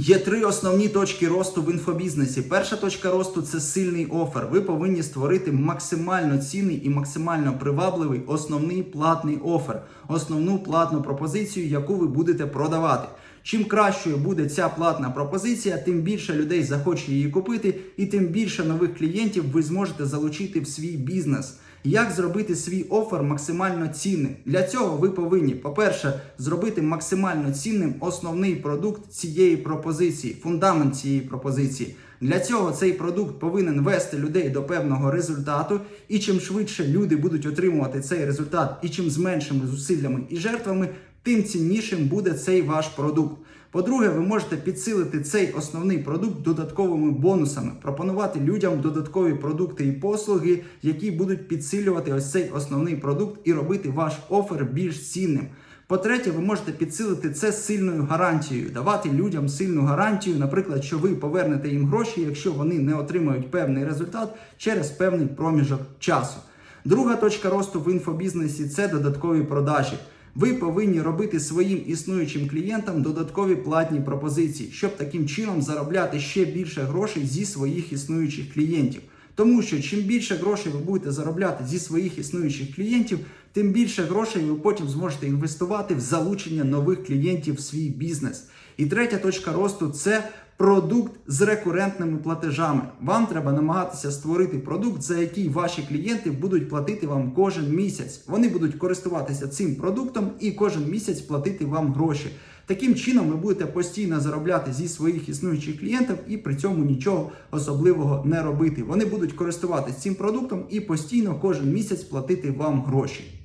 Є три основні точки росту в інфобізнесі. Перша точка росту це сильний офер. Ви повинні створити максимально цінний і максимально привабливий основний платний офер, основну платну пропозицію, яку ви будете продавати. Чим кращою буде ця платна пропозиція, тим більше людей захоче її купити, і тим більше нових клієнтів ви зможете залучити в свій бізнес. Як зробити свій офер максимально цінним? Для цього ви повинні, по-перше, зробити максимально цінним основний продукт цієї пропозиції, фундамент цієї пропозиції. Для цього цей продукт повинен вести людей до певного результату, і чим швидше люди будуть отримувати цей результат, і чим з меншими зусиллями і жертвами, тим ціннішим буде цей ваш продукт. По-друге, ви можете підсилити цей основний продукт додатковими бонусами, пропонувати людям додаткові продукти і послуги, які будуть підсилювати ось цей основний продукт і робити ваш офер більш цінним. По-третє, ви можете підсилити це сильною гарантією, давати людям сильну гарантію, наприклад, що ви повернете їм гроші, якщо вони не отримають певний результат через певний проміжок часу. Друга точка росту в інфобізнесі це додаткові продажі. Ви повинні робити своїм існуючим клієнтам додаткові платні пропозиції, щоб таким чином заробляти ще більше грошей зі своїх існуючих клієнтів. Тому що чим більше грошей ви будете заробляти зі своїх існуючих клієнтів, тим більше грошей ви потім зможете інвестувати в залучення нових клієнтів в свій бізнес. І третя точка росту це продукт з рекурентними платежами. Вам треба намагатися створити продукт, за який ваші клієнти будуть платити вам кожен місяць. Вони будуть користуватися цим продуктом і кожен місяць платити вам гроші. Таким чином ви будете постійно заробляти зі своїх існуючих клієнтів і при цьому нічого особливого не робити. Вони будуть користуватися цим продуктом і постійно кожен місяць платити вам гроші.